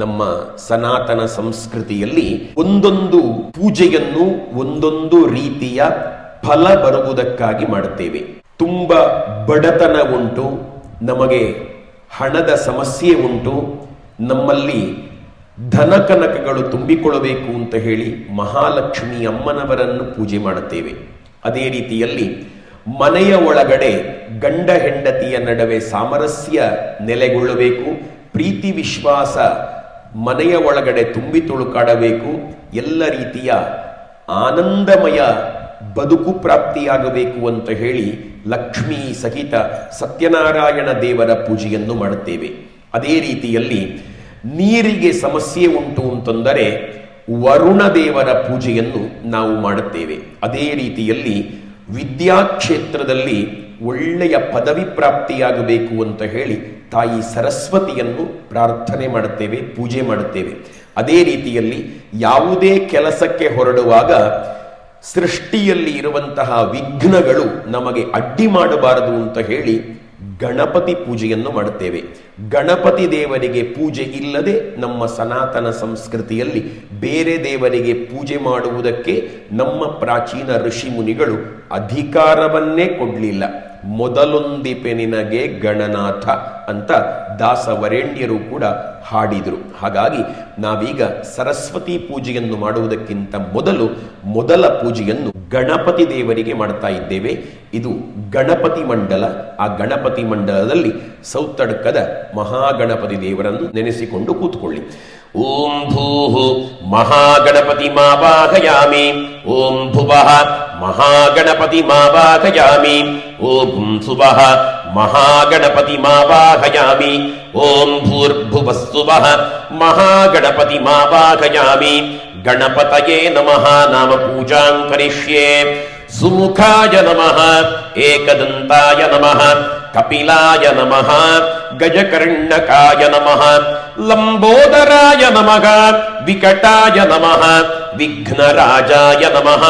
ನಮ್ಮ ಸನಾತನ ಸಂಸ್ಕೃತಿಯಲ್ಲಿ ಒಂದೊಂದು ಪೂಜೆಯನ್ನು ಒಂದೊಂದು ರೀತಿಯ ಫಲ ಬರುವುದಕ್ಕಾಗಿ ಮಾಡುತ್ತೇವೆ. ತುಂಬ ಬಡತನ ಉಂಟು, ನಮಗೆ ಹಣದ ಸಮಸ್ಯೆ ಉಂಟು, ನಮ್ಮಲ್ಲಿ ಧನಕನಕಗಳು ತುಂಬಿಕೊಳ್ಳಬೇಕು ಅಂತ ಹೇಳಿ ಮಹಾಲಕ್ಷ್ಮಿ ಅಮ್ಮನವರನ್ನು ಪೂಜೆ ಮಾಡುತ್ತೇವೆ. ಅದೇ ರೀತಿಯಲ್ಲಿ ಮನೆಯ ಒಳಗಡೆ ಗಂಡ ಹೆಂಡತಿಯ ನಡುವೆ ಸಾಮರಸ್ಯ ನೆಲೆಗೊಳ್ಳಬೇಕು, ಪ್ರೀತಿ ವಿಶ್ವಾಸ ಮನೆಯ ಒಳಗಡೆ ತುಂಬಿ ತುಳುಕಾಡಬೇಕು. ಎಲ್ಲ ರೀತಿಯ ಆನಂದಮಯ ಬದುಕು ಪ್ರಾಪ್ತಿಯಾಗಬೇಕು ಅಂತ ಹೇಳಿ ಲಕ್ಷ್ಮೀ ಸಹಿತ ಸತ್ಯನಾರಾಯಣ ದೇವರ ಪೂಜೆಯನ್ನು ಮಾಡುತ್ತೇವೆ. ಅದೇ ರೀತಿಯಲ್ಲಿ ನೀರಿಗೆ ಸಮಸ್ಯೆ ಉಂಟು ಅಂತಂದರೆ ವರುಣ ದೇವರ ಪೂಜೆಯನ್ನು ನಾವು ಮಾಡುತ್ತೇವೆ. ಅದೇ ರೀತಿಯಲ್ಲಿ ವಿದ್ಯಾಕ್ಷೇತ್ರದಲ್ಲಿ ಒಳ್ಳೆಯ ಪದವಿ ಪ್ರಾಪ್ತಿಯಾಗಬೇಕು ಅಂತ ಹೇಳಿ ತಾಯಿ ಸರಸ್ವತಿಯನ್ನು ಪ್ರಾರ್ಥನೆ ಮಾಡುತ್ತೇವೆ, ಪೂಜೆ ಮಾಡುತ್ತೇವೆ. ಅದೇ ರೀತಿಯಲ್ಲಿ ಯಾವುದೇ ಕೆಲಸಕ್ಕೆ ಹೊರಡುವಾಗ ಸೃಷ್ಟಿಯಲ್ಲಿ ಇರುವಂತಹ ವಿಘ್ನಗಳು ನಮಗೆ ಅಡ್ಡಿ ಮಾಡಬಾರದು ಅಂತ ಹೇಳಿ ಗಣಪತಿ ಪೂಜೆಯನ್ನು ಮಾಡುತ್ತೇವೆ. ಗಣಪತಿ ದೇವರಿಗೆ ಪೂಜೆ ಇಲ್ಲದೆ ನಮ್ಮ ಸನಾತನ ಸಂಸ್ಕೃತಿಯಲ್ಲಿ ಬೇರೆ ದೇವರಿಗೆ ಪೂಜೆ ಮಾಡುವುದಕ್ಕೆ ನಮ್ಮ ಪ್ರಾಚೀನ ಋಷಿ ಮುನಿಗಳು ಅಧಿಕಾರವನ್ನೇ ಕೊಡಲಿಲ್ಲ. ಮೊದಲೊಂದಿಪೆ ನಿನಗೆ ಗಣನಾಥ ಅಂತ ದಾಸವರೇಣ್ಯರು ಕೂಡ ಹಾಡಿದರು. ಹಾಗಾಗಿ ನಾವೀಗ ಸರಸ್ವತಿ ಪೂಜೆಯನ್ನು ಮಾಡುವುದಕ್ಕಿಂತ ಮೊದಲು ಮೊದಲ ಪೂಜೆಯನ್ನು ಗಣಪತಿ ದೇವರಿಗೆ ಮಾಡ್ತಾ ಇದ್ದೇವೆ. ಇದು ಗಣಪತಿ ಮಂಡಲ. ಆ ಗಣಪತಿ ಮಂಡಲದಲ್ಲಿ ಸೌತಡ್ಕದ ಮಹಾಗಣಪತಿ ದೇವರನ್ನು ನೆನೆಸಿಕೊಂಡು ಕೂತ್ಕೊಳ್ಳಿ. ಓಂ ಭೂ ಮಹಾಗಣಪತಿ ಮಾವಾಹಯಾಮಿ. ಓಂ ಭುವಃ महागणपतिमावाहयामि। ॐ सुवः महागणपतिमावाहयामि। ॐ भूर्भुवः सुवः महागणपतिमावाहयामि। गणपतये नमः नाम पूजाम् करिष्ये। सुमुखाय नमः एकदन्ताय नमः कपिलाय नमः गजकर्णकाय नमः लम्बोदराय नमः विकटाय नमः विघ्नराजाय नमः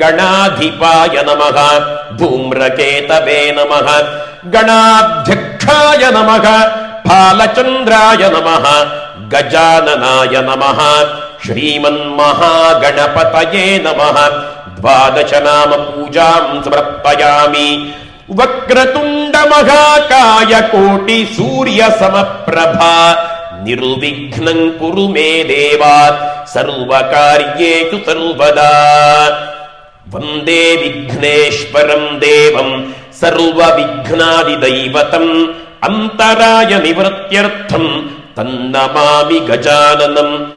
गणाधिपाय नमः धूम्रकेतवे नमः गणाध्यक्षाय नमः फालचन्द्राय नमः गजाननाय नमः श्रीमन्महागणपतये नमः द्वादश नाम पूजाम् समर्पयामि। वक्रतुण्डमहाकायकोटिसूर्यसमप्रभा निरुविघ्नम् कुरु मे देवात् सर्वकार्येषु सर्वदा। वन्दे विघ्नेश्वरम् देवम् सर्वविघ्नादिदैवतम् अन्तराय निवृत्त्यर्थम् तन्नमामि गजाननम्।